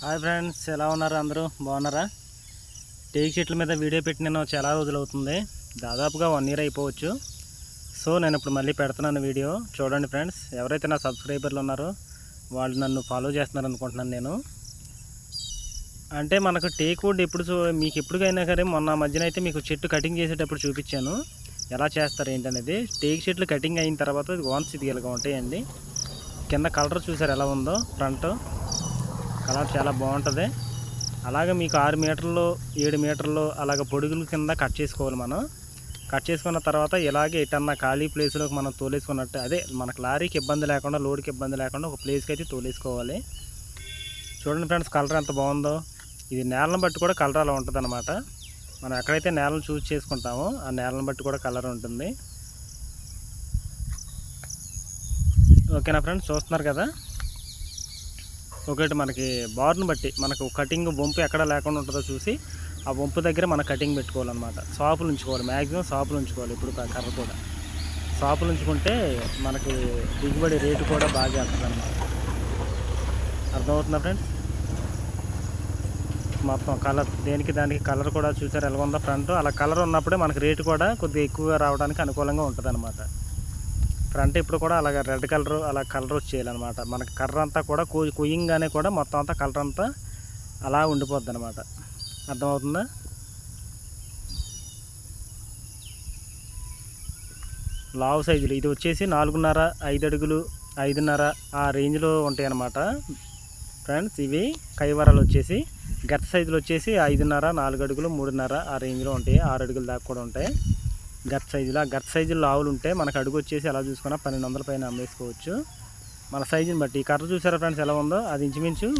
Hi friends ఎలా ఉన్నారు అందరూ? బాగున్నారా? టేక్ చెట్ల మీద వీడియో పెట్టి నేను చాలా రోజులు అవుతుంది. దాదాపుగా వన్ ఇయర్ అయిపోవచ్చు. సో నేను ఇప్పుడు మళ్ళీ పెడుతున్నాను వీడియో. చూడండి ఫ్రెండ్స్ ఎవరైతే నా సబ్స్క్రైబర్లు ఉన్నారో వాళ్ళు నన్ను ఫాలో చేస్తున్నారు అనుకుంటున్నాను నేను. అంటే మనకు టేక్ వుడ్ ఎప్పుడు మీకు ఎప్పుడుకైనా సరే మొన్న మధ్యన అయితే మీకు చెట్టు కటింగ్ చేసేటప్పుడు చూపించాను. ఎలా చేస్తారు ఏంటనేది. టేక్ చెట్లు కటింగ్ అయిన తర్వాత వాన్స్ ఇది ఇలాగ ఉంటాయండి. కింద కలర్ చూసారు ఎలా ఉందో ఫ్రంట్. కలర్ చాలా బాగుంటుంది. అలాగే మీకు ఆరు మీటర్లు ఏడు మీటర్లు అలాగ పొడుగుల కింద కట్ చేసుకోవాలి మనం. కట్ చేసుకున్న తర్వాత ఇలాగే ఎటన్నా ఖాళీ ప్లేస్లోకి మనం తోలేసుకున్నట్టు అదే మనకు లారీకి ఇబ్బంది లేకుండా లోడ్కి ఇబ్బంది లేకుండా ఒక ప్లేస్కి అయితే తోలేసుకోవాలి. చూడండి ఫ్రెండ్స్ కలర్ ఎంత బాగుందో. ఇది నేలను బట్టి కూడా కలర్ అలా ఉంటుంది అనమాట మనం ఎక్కడైతే నేలను చూస్ చేసుకుంటామో ఆ నేలను బట్టి కూడా కలర్ ఉంటుంది. ఓకేనా ఫ్రెండ్స్? చూస్తున్నారు కదా? ఒకటి మనకి బార్ను బట్టి మనకు కటింగ్ వంపు ఎక్కడ లేకుండా ఉంటుందో చూసి ఆ వంపు దగ్గర మన కటింగ్ పెట్టుకోవాలన్నమాట. షాపులు ఉంచుకోవాలి. మ్యాక్సిమం షాపులు ఉంచుకోవాలి ఇప్పుడు కర్ర కూడా. షాపులు ఉంచుకుంటే మనకి దిగుబడి రేటు కూడా బాగా వెళ్తుంది అనమాట అర్థమవుతుందా ఫ్రెండ్స్? మొత్తం కలర్ దేనికి దానికి కలర్ కూడా చూసారు? ఎలా ఉందో ఫ్రంట్. అలా కలర్ ఉన్నప్పుడే మనకి రేటు కూడా కొద్దిగా ఎక్కువగా రావడానికి అనుకూలంగా ఉంటుంది ఫ్రంట్ ఇప్పుడు కూడా అలాగ రెడ్ కలర్ అలా కలర్ వచ్చేయాలన్నమాట. మనకి కర్ర అంతా కూడా కొ కొయ్యంగానే కూడా మొత్తం అంతా కలర్ అంతా అలా ఉండిపోద్ది అనమాట అర్థమవుతుందా? లావు సైజులు. ఇది వచ్చేసి నాలుగున్నర ఐదు అడుగులు ఐదున్నర ఆ రేంజ్లో ఉంటాయి అన్నమాట ఫ్రెండ్స్ ఇవి కైవరాలు వచ్చేసి గత సైజులు వచ్చేసి ఐదున్నర నాలుగు అడుగులు మూడున్నర ఆ రేంజ్లో ఉంటాయి. ఆరు అడుగుల దాకా కూడా ఉంటాయి. గత సైజులో ఆ గత సైజులో ఆవులు ఉంటే మనకు అడుగు వచ్చేసి ఎలా చూసుకున్నా పన్నెండు వందల పైన అమ్మేసుకోవచ్చు. మన సైజుని బట్టి ఈ కర్ర చూసారా ఫ్రెండ్స్ ఎలా ఉందో? అది ఇంచుమించు